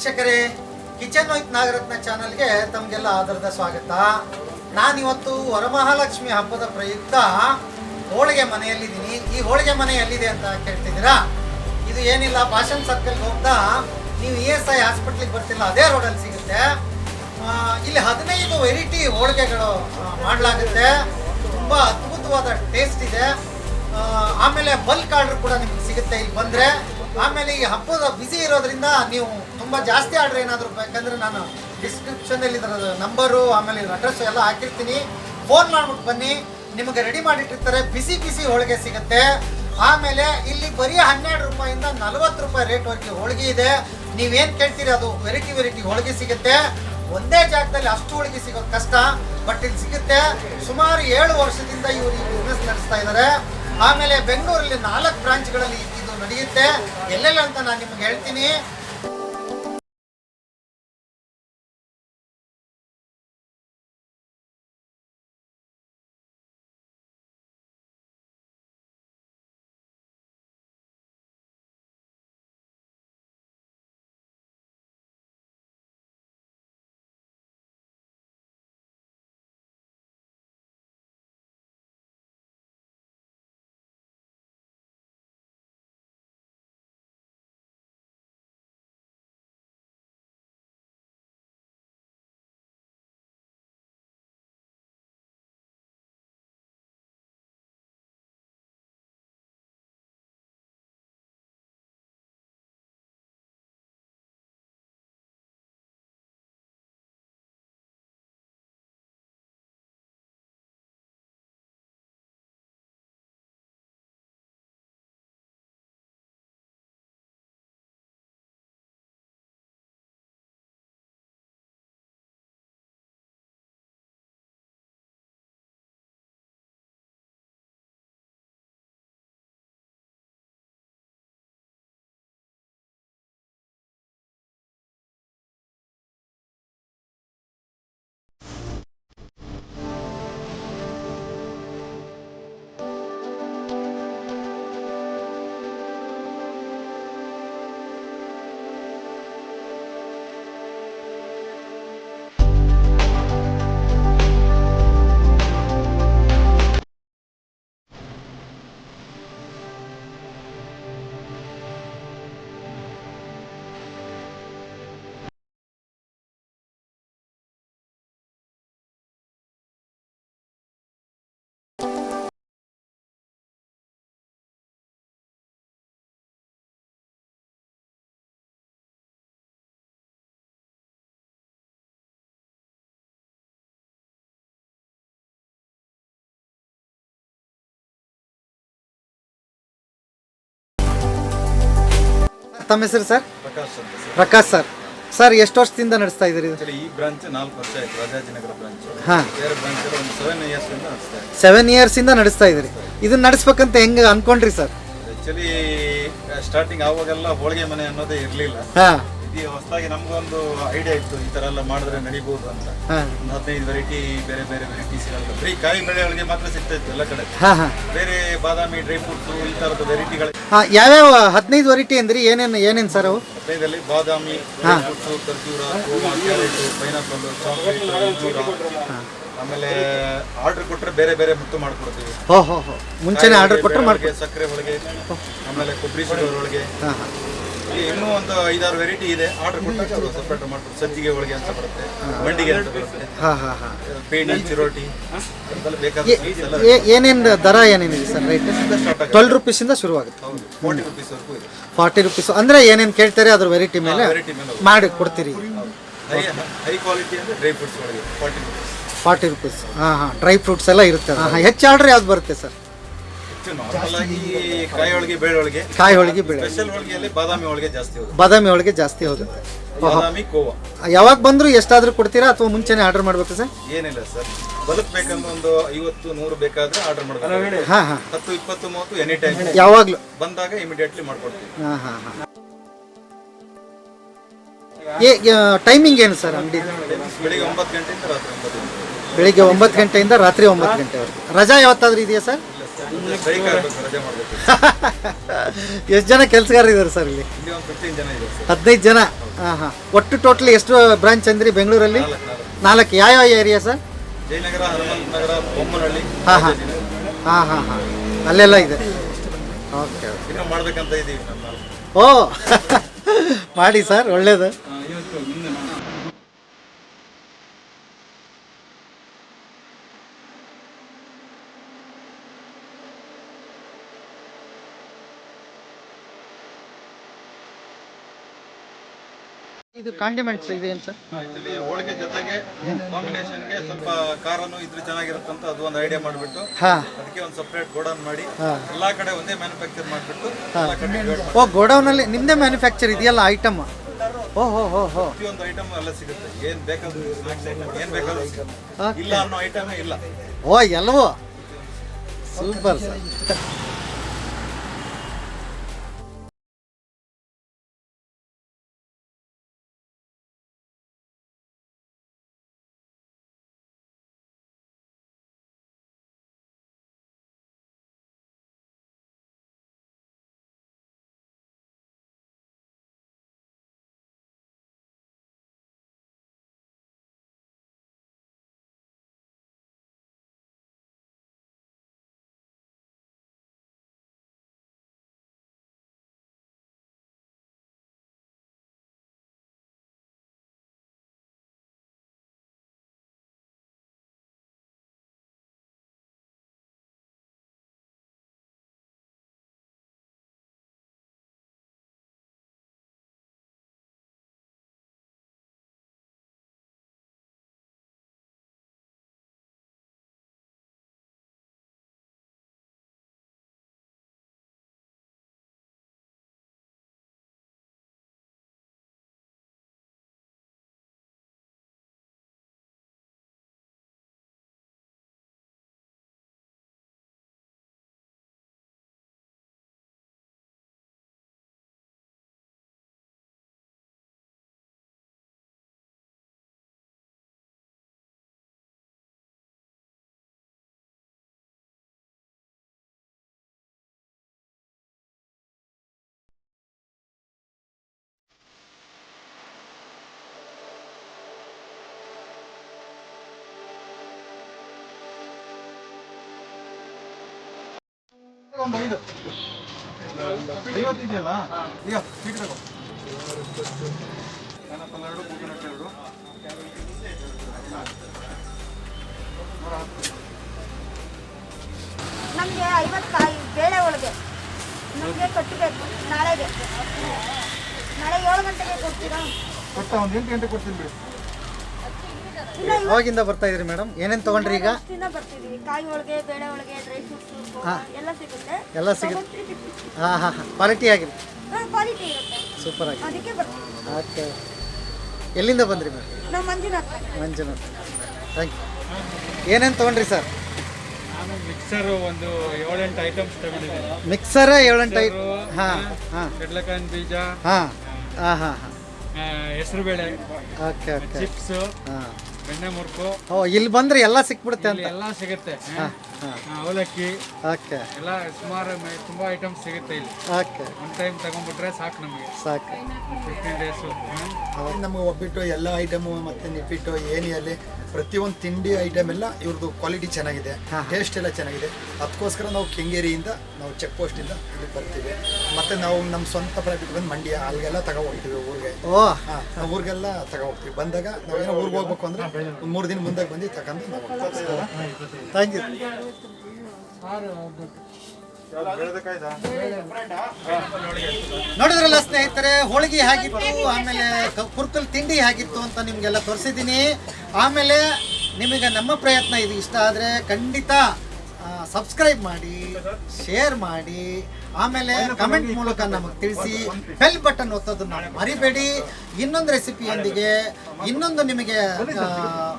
ವೀಕ್ಷಕರೇ, ಕಿಚನ್ ವೈತ್ ನಾಗರತ್ನ ಚಾನಲ್ಗೆ ತಮಗೆಲ್ಲ ಆಧಾರದ ಸ್ವಾಗತ. ನಾನಿವತ್ತು ವರಮಹಾಲಕ್ಷ್ಮಿ ಹಬ್ಬದ ಪ್ರಯುಕ್ತ ಹೋಳಿಗೆ ಮನೆಯಲ್ಲಿದ್ದೀನಿ. ಈ ಹೋಳಿಗೆ ಮನೆ ಎಲ್ಲಿದೆ ಅಂತ ಕೇಳ್ತಿದ್ದೀರಾ? ಇದು ಏನಿಲ್ಲ ಭಾಷನ್ ಸರ್ಕಲ್ಗೆ ಹೋಗ್ತಾ ನೀವು ಇ ಎಸ್ ಐ ಹಾಸ್ಪಿಟ್ಲಿಗೆ ಬರ್ತಿಲ್ಲ, ಅದೇ ರೋಡಲ್ಲಿ ಸಿಗುತ್ತೆ. ಇಲ್ಲಿ ಹದಿನೈದು ವೆರೈಟಿ ಹೋಳಿಗೆಗಳು ಮಾಡಲಾಗುತ್ತೆ. ತುಂಬ ಅದ್ಭುತವಾದ ಟೇಸ್ಟ್ ಇದೆ. ಆಮೇಲೆ ಬಲ್ಕ್ ಆರ್ಡರ್ ಕೂಡ ನಿಮ್ಗೆ ಸಿಗುತ್ತೆ ಇಲ್ಲಿ ಬಂದರೆ. ಆಮೇಲೆ ಈ ಹಬ್ಬದ ಬಿಸಿ ಇರೋದ್ರಿಂದ ನೀವು ತುಂಬ ಜಾಸ್ತಿ ಆರ್ಡರ್ ಏನಾದರೂ ಬೇಕಂದ್ರೆ ನಾನು ಡಿಸ್ಕ್ರಿಪ್ಷನಲ್ಲಿ ಇದರ ನಂಬರು ಆಮೇಲೆ ಅಡ್ರೆಸ್ ಎಲ್ಲ ಹಾಕಿರ್ತೀನಿ. ಫೋನ್ ಮಾಡ್ಬಿಟ್ಟು ಬನ್ನಿ. ನಿಮಗೆ ರೆಡಿ ಮಾಡಿಟ್ಟಿರ್ತಾರೆ. ಬಿಸಿ ಬಿಸಿ ಹೋಳಿಗೆ ಸಿಗುತ್ತೆ. ಆಮೇಲೆ ಇಲ್ಲಿ ಬರೀ ಹನ್ನೆರಡು ರೂಪಾಯಿಂದ ನಲವತ್ತು ರೂಪಾಯಿ ರೇಟ್ ರೇಟ್ವರೆಗೆ ಹೋಳಿಗೆ ಇದೆ. ನೀವೇನು ಕೇಳ್ತೀರಿ? ಅದು ವೆರೈಟಿ ವೆರೈಟಿ ಹೋಳಿಗೆ ಸಿಗುತ್ತೆ. ಒಂದೇ ಜಾಗದಲ್ಲಿ ಅಷ್ಟು ಹೋಳಿಗೆ ಸಿಗೋದು ಕಷ್ಟ ಬಟ್ ಇಲ್ಲಿ ಸಿಗುತ್ತೆ. ಸುಮಾರು ಏಳು ವರ್ಷದಿಂದ ಇವರು ಈ ಬಿಸ್ನೆಸ್ ನಡೆಸ್ತಾ ಇದ್ದಾರೆ ಆಮೇಲೆ ಬೆಂಗಳೂರಲ್ಲಿ ನಾಲ್ಕು ಬ್ರಾಂಚ್ಗಳಲ್ಲಿ ಇದು ನಡೆಯುತ್ತೆ. ಎಲ್ಲೆಲ್ಲ ಅಂತ ನಾನು ನಿಮ್ಗೆ ಹೇಳ್ತೀನಿ. ತಮ್ಮ ಹೆಸರು ಸರ್? ಪ್ರಕಾಶ್ ಅಂತ ಸರ್. ಪ್ರಕಾಶ್ ಸರ್. ಸರ್ ಎಷ್ಟು ವರ್ಷದಿಂದ ನಡೆಸ್ತಾ ಇದ್ದೀರಿ ಇದು? Actually ಈ ಬ್ರಾಂಚ್ ನಾಲ್ಕು ವರ್ಷ ಆಯ್ತು ರಾಜಾಜಿನಗರ ಬ್ರಾಂಚ್. ಹಾಂ. ಬೇರೆ ಬ್ರಾಂಚ್ ಒಂದು ಸೆವೆನ್ ಇಯರ್ಸ್ ಇಂದ ಸೆವೆನ್ ಇಯರ್ಸಿಂದ ನಡೆಸ್ತಾ ಇದ್ದೀರಿ. ಇದನ್ನ ನಡೆಸ್ಬೇಕಂತ ಹೆಂಗೆ ಅನ್ಕೊಂಡ್ರಿ ಸರ್? ಆಕ್ಚುಲಿ ಸ್ಟಾರ್ಟಿಂಗ್ ಆವಾಗೆಲ್ಲ ಹೋಳಿಗೆ ಮನೆ ಅನ್ನೋದೇ ಇರಲಿಲ್ಲ. ಹಾಂ. ಇದು ಹೊಸದಾಗಿ ನಮಗೊಂದು ಐಡಿಯಾ ಇತ್ತು ಈ ತರ ಎಲ್ಲ ಮಾಡಿದ್ರೆ ನಡಿಬಹುದು ಅಂತ. ಒಂದು ಹದಿನೈದು ವೆರೈಟಿ ಬೇರೆ ಬೇರೆ ವೆರೈಟಿ ಸಿಗಲ್ಲ ಬರೀ ಕಾಯಿ ಬೆಳೆಗಳಿಗೆ ಮಾತ್ರ ಸಿಗ್ತಾ ಇತ್ತು ಎಲ್ಲ ಕಡೆ. ಬೇರೆ ಬಾದಾಮಿ ಡ್ರೈ ಫ್ರೂಟ್ಸ್ ಈ ತರದ ವೆರೈಟಿಗಳು ಯಾವ್ಯಾವ ಹದಿನೈದು ವೆರೈಟಿ ಅಂದ್ರೆ? ಏನೇನು ಏನೇನು ಸರ್ ಅವು? ಹದಿನೈದಲ್ಲಿ ಬಾದಾಮಿ ಫ್ರೂಟ್ಸ್ ಖರ್ಜೂರ ಕ್ಯಾರೆಟ್ ಪೈನಾಪಲ್ ಚಾಕ್ಲೇಟ್ ಆಮೇಲೆ ಆರ್ಡರ್ ಕೊಟ್ಟರೆ ಬೇರೆ ಬೇರೆ ಮುತ್ತು ಮಾಡ್ಕೊಡ್ತೀವಿ. ಹೋ ಹೋ ಹೋ. ಮುಂಚೆನೆ ಆರ್ಡರ್ ಕೊಟ್ಟರೆ ಮಾಡ್ಕೊಳ್ಳಿ ಒಳಗೆ ಸಕ್ಕರೆ ಒಳಗೆ ಆಮೇಲೆ ಕೊಬ್ಬರಿ ಸಿಡೋರ್ ಒಳಗೆ ಹಾಂ ಹಾಂ. ಇಲ್ಲಿ ಇನ್ನೂ ಒಂದು ಐದಾರು ವೆರೈಟಿ ಇದೆ. ಆರ್ಡರ್ ಕೊಟ್ಟಾಗ ಅದು ಸಪ್ರೇಟ್ ಮಾಡ್ತಾರೆ ಸಜ್ಜಿಗೆ ಹೋಳಿಗೆ ಅಂತ ಬರುತ್ತೆ. ಮಂಡಿಗೆ ಅಂತ ಬರುತ್ತೆ. ಹಾಂ ಹಾಂ ಹಾಂ. ಪೇಣಿ ಚಿರೋಟಿ ಅದೆಲ್ಲ ಬೇಕಾದ ಏನೇನು ದರ ಏನೇನಿದೆ ಸರ್ ರೈಟ್ ಟ್ವೆಲ್ ರುಪೀಸಿಂದ ಶುರುವಾಗುತ್ತೆ. ಹೌದು ಫೋರ್ಟಿ ರುಪೀಸ್ ವರೆಗೂ ಇದೆ. ಫಾರ್ಟಿ ರುಪೀಸ್ ಅಂದರೆ ಏನೇನು ಕೇಳ್ತಾರೆ ಅದ್ರ ವೆರೈಟಿ ಮೇಲೆ ವೆರೈಟಿ ಮೇಲೆ ಮಾಡಿ ಕೊಡ್ತೀರಿ. ಹೈ ಹೈ ಕ್ವಾಲಿಟಿ ಅಂದ್ರೆ ಡ್ರೈ ಫ್ರೂಟ್ಸ್ ಒಳಗೆ ಫಾರ್ಟಿ ರುಪೀಸ್ ಫಾರ್ಟಿ ರುಪೀಸ್ ಹಾಂ ಹಾಂ. ಡ್ರೈ ಫ್ರೂಟ್ಸ್ ಎಲ್ಲ ಇರುತ್ತೆ ಹೆಚ್ಚು ಆರ್ಡ್ರ್ ಯಾವ್ದು ಬರುತ್ತೆ ಸರ್? ಕಾಯಿ ಒಳಗೆ ಬೇಳೆ ಒಳಗೆ ಕಾಯಿ ಹೋಳಿಗೆ ಬೇಳೆ ಸ್ಪೆಷಲ್ ಹೋಳಿಗೆಯಲ್ಲಿ ಬಾದಾಮಿ ಒಳಗೆ ಜಾಸ್ತಿ ಹೋಗುತ್ತೆ. ಬಾದಾಮಿ ಹೋಳಿಗೆ ಜಾಸ್ತಿ ಹೋಗುತ್ತೆ. ಬಾದಾಮಿ ಕೋವಾ. ಯಾವಾಗ ಬಂದ್ರು ಎಷ್ಟಾದರೂ ಕೊಡ್ತೀರಾ ಅಥವಾ ಮುಂಚೆನೆ ಆರ್ಡರ್ ಮಾಡ್ಬೇಕು ಸರ್? ಏನಿಲ್ಲ ಸರ್. ಬದುಕಬೇಕಂದ್ರೆ ಒಂದು ಐವತ್ತು ನೂರು ಬೇಕಾದ್ರೆ ಆರ್ಡರ್ ಮಾಡಬೇಕು ಹಾಂ ಹಾಂ. ಹತ್ತು ಇಪ್ಪತ್ತು ಮೂವತ್ತು ಎನಿ ಟೈಮ್ ಯಾವಾಗಲೂ. ಬಂದಾಗ ಇಮಿಡಿಯೇಟ್ಲಿ ಮಾಡ್ಕೊಡ್ತೀವಿ. ಹಾಂ ಹಾಂ ಹಾಂ. ಏ ಟೈಮಿಂಗ್ ಏನು ಸರ್ ಅಂಗಡಿ? ಬೆಳಿಗ್ಗೆ ಒಂಬತ್ತು ಗಂಟೆಯಿಂದ ರಾತ್ರಿ ಒಂಬತ್ತು ಗಂಟೆ. ಬೆಳಿಗ್ಗೆ ಒಂಬತ್ತು ಗಂಟೆಯಿಂದ ರಾತ್ರಿ ಒಂಬತ್ತು ಗಂಟೆವರೆಗೆ. ರಜಾ ಯಾವತ್ತಾದ್ರೂ ಇದೆಯಾ ಸರ್? ಎಷ್ಟು ಜನ ಕೆಲಸಗಾರ ಇದ್ದಾರೆ ಸರ್ ಇಲ್ಲಿ? ಹದಿನೈದು ಜನ. ಹಾಂ ಹಾಂ ಒಟ್ಟು ಟೋಟಲ್ ಎಷ್ಟು ಬ್ರಾಂಚ್ ಅಂದ್ರಿ ಬೆಂಗಳೂರಲ್ಲಿ? ನಾಲ್ಕು ಯಾವ ನಾಲ್ಕು. ಯಾವ್ಯಾವ ಏರಿಯಾ ಸರ್? ಹಾಂ ಹಾಂ. ಹಾಂ ಹಾಂ ಹಾಂ. ಅಲ್ಲೆಲ್ಲ ಇದೆ. ಓಕೆ ಓ. ಮಾಡಿ ಸರ್ ಒಳ್ಳೇದು. ಇದು ಕಾಂಡಿಮೆಂಟ್ಸ್ ಇದೆ ಏನು ಸರ್ ಇದರಲ್ಲಿ ಹೋಳಿಗೆ ಜೊತೆಗೆ ಕಾಂಬಿನೇಷನ್ಗೆ ಸ್ವಲ್ಪ ಖಾರನು ಇದ್ರೆ ಚೆನ್ನಾಗಿರುತ್ತಂತ ಅದು ಒಂದು ಐಡಿಯಾ ಮಾಡಿಬಿಟ್ಟು ಅದಕ್ಕೆ ಒಂದು ಸಪ್ರೇಟ್ ಗೋಡೌನ್ ಮಾಡಿ ಎಲ್ಲಾ ಕಡೆ ಒಂದೇ ಮ್ಯಾನುಫ್ಯಾಕ್ಚರ್ ಮಾಡಿಬಿಟ್ಟು ಓ ಗೋಡೌನಲ್ಲಿ ನಿಮ್ಮದೇ ಮ್ಯಾನುಫ್ಯಾಕ್ಚರ್ ಇದೆಯಲ್ಲ ಐಟಮ್ ಓ ಹೋ ಹೋ ಹೋ. ಪ್ರತಿಯೊಂದು ಐಟಮ್ ಎಲ್ಲ ಸಿಗುತ್ತೆ. ಏನ್ ಬೇಕಾದ್ರೂ ಸ್ನಾಕ್ಸ್ ಐಟಮ್ ಏನ್ ಬೇಕಾದ್ರೂ ಇಲ್ಲ ಅನ್ನೋ ಐಟಮೇ ಇಲ್ಲ. ಓ ಎಲ್ಲವೂ. ಸೂಪರ್ ಸರ್ ಈಗ ಕಾಯಿ ತಗೋ. ಎರಡು ಕೋಕೋನಟ್ ಎರಡು ನಮಗೆ ಐವತ್ತಾಯಿ ಬೇಳೆ ಒಳಗೆ ನಮಗೆ ಕಟ್ಟಬೇಕು ನಾಳೆಗೆ. ನಾಳೆ ಏಳು ಗಂಟೆಗೆ ಕೊಡ್ತೀರಾ? ಕೊಟ್ಟ ಒಂದು ಎಂಟು ಗಂಟೆ ಕೊಡ್ತೀನಿ ಬಿಡಿ. ಯಾವಾಗಿಂದ ಬರ್ತಾ ಇದ್ರಿ ಮೇಡಮ್. ಏನೇನು ತಗೊಂಡ್ರಿ ಈಗ? ದಿನ ಬರ್ತಿದ್ವಿ ಕಾಯಿ ಒಳಗೆ ಬೇಳೆ ಒಳಗೆ ಡ್ರೈ ಫ್ರೂಟ್ಸ್ ಹಾ. ಎಲ್ಲ ಸಿಗುತ್ತೆ. ಎಲ್ಲ ಸಿಗುತ್ತೆ. ಹಾಂ ಹಾಂ ಹಾಂ. ಕ್ವಾಲಿಟಿ ಆಗಿದೆ. ಕ್ವಾಲಿಟಿ ಇರುತ್ತೆ. ಸೂಪರ್ ಆಗಿದೆ. ಅದಕ್ಕೆ ಬರ್ತೀವಿ. ಓಕೆ. ಎಲ್ಲಿಂದ ಬಂದ್ರಿ ಮೇಡಮ್? ನಾವು ಮಂಜುನಾಥ್. ಮಂಜುನಾಥ್. ಥ್ಯಾಂಕ್ ಯು ಏನೇನು ತೊಗೊಂಡ್ರಿ ಸರ್? ನಾನು ಮಿಕ್ಸರು ಒಂದು ಏಳೆಂಟು ಐಟಮ್ಸ್ ತಗೊಂಡಿದ್ದೀನಿ. ಮಿಕ್ಸರ ಏಳೆಂಟು ಐ ಹಾಂ ಹಾಂ ಕಡಲೆಕಾಯಿನ ಬೀಜ. ಹಾಂ ಹಾಂ ಹಾಂ ಹಾಂ. ಹೆಸರುಬೇಳೆ. Okay okay chips. ಹಾಂ. ಬೆಣ್ಣೆ ಮುರ್ಕು. ಓ ಇಲ್ಲಿ ಬಂದ್ರೆ ಎಲ್ಲ ಸಿಕ್ಬಿಡುತ್ತೆ ಅಂತ. ಎಲ್ಲ ಸಿಗುತ್ತೆ. ಹಾಂ ಹಾಂ ಆ, ಅವಲಕ್ಕಿ. ಓಕೆ. ಎಲ್ಲ ಸುಮಾರು ತುಂಬಾ ಐಟಮ್ ಸಿಗುತ್ತೆ ಇಲ್ಲಿ. ಓಕೆ. ಒನ್ ಟೈಮ್ ತಗೊಂಡ್ಬಿಟ್ರೆ ಸಾಕು ನಮಗೆ. ಸಾಕು. ಫಿಫ್ಟೀನ್ ಡೇಸು ನಮಗೆ ಒಬ್ಬಿಟ್ಟು ಎಲ್ಲ ಐಟಮು ಮತ್ತು ನಿಪ್ಪಿಟ್ಟು ಏನಿಯಲ್ಲಿ ಪ್ರತಿಯೊಂದು ತಿಂಡಿ ಐಟಮ್ ಎಲ್ಲ ಇವ್ರದ್ದು ಕ್ವಾಲಿಟಿ ಚೆನ್ನಾಗಿದೆ. ಟೇಸ್ಟ್ ಎಲ್ಲ ಚೆನ್ನಾಗಿದೆ. ಅದಕ್ಕೋಸ್ಕರ ನಾವು ಕೆಂಗೇರಿಯಿಂದ ನಾವು ಚೆಕ್ ಪೋಸ್ಟಿಂದ ಇಲ್ಲಿ ಬರ್ತೀವಿ. ಮತ್ತು ನಾವು ನಮ್ಮ ಸ್ವಂತ ಪ್ರಾಡಕ್ಟ್ ಬಂದು ಮಂಡ್ಯ ಅಲ್ಲಿಗೆಲ್ಲ ತಗೋ ಹೋಗ್ತೀವಿ ಊರಿಗೆ. ಓ. ಹಾಂ ಊರಿಗೆಲ್ಲ ತಗೋ ಹೋಗ್ತೀವಿ. ಬಂದಾಗ ನಾವೇನೋ ಊರಿಗೆ ಹೋಗ್ಬೇಕು ಅಂದರೆ ಮೂರು ದಿನ ಮುಂದೆ ಬಂದು ತಗೊಂಡು ಥ್ಯಾಂಕ್ ಯು ನೋಡಿದ್ರಲ್ಲ ಸ್ನೇಹಿತರೆ, ಹೋಳಿಗೆ ಹೇಗಿತ್ತು, ಆಮೇಲೆ ಕುರ್ಕಲ್ ತಿಂಡಿ ಹೇಗಿತ್ತು ಅಂತ ನಿಮಗೆಲ್ಲ ತೋರಿಸಿದ್ದೀನಿ. ಆಮೇಲೆ ನಿಮಗೆ ನಮ್ಮ ಪ್ರಯತ್ನ ಇದು ಇಷ್ಟ ಆದರೆ ಖಂಡಿತ ಸಬ್ಸ್ಕ್ರೈಬ್ ಮಾಡಿ ಶೇರ್ ಮಾಡಿ ಆಮೇಲೆ ಕಮೆಂಟ್ ಮೂಲಕ ನಮಗೆ ತಿಳಿಸಿ ಬೆಲ್ ಬಟನ್ ಒತ್ತೋದನ್ನ ಮರಿಬೇಡಿ. ಇನ್ನೊಂದು ರೆಸಿಪಿಯೊಂದಿಗೆ ಇನ್ನೊಂದು ನಿಮಗೆ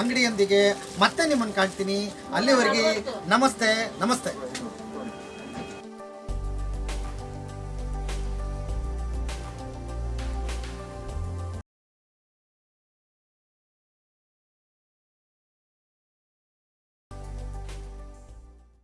ಅಂಗಡಿಯೊಂದಿಗೆ ಮತ್ತೆ ನಿಮ್ಮನ್ನು ಕಾಣ್ತೀನಿ. ಅಲ್ಲಿವರೆಗೆ ನಮಸ್ತೆ ನಮಸ್ತೆ.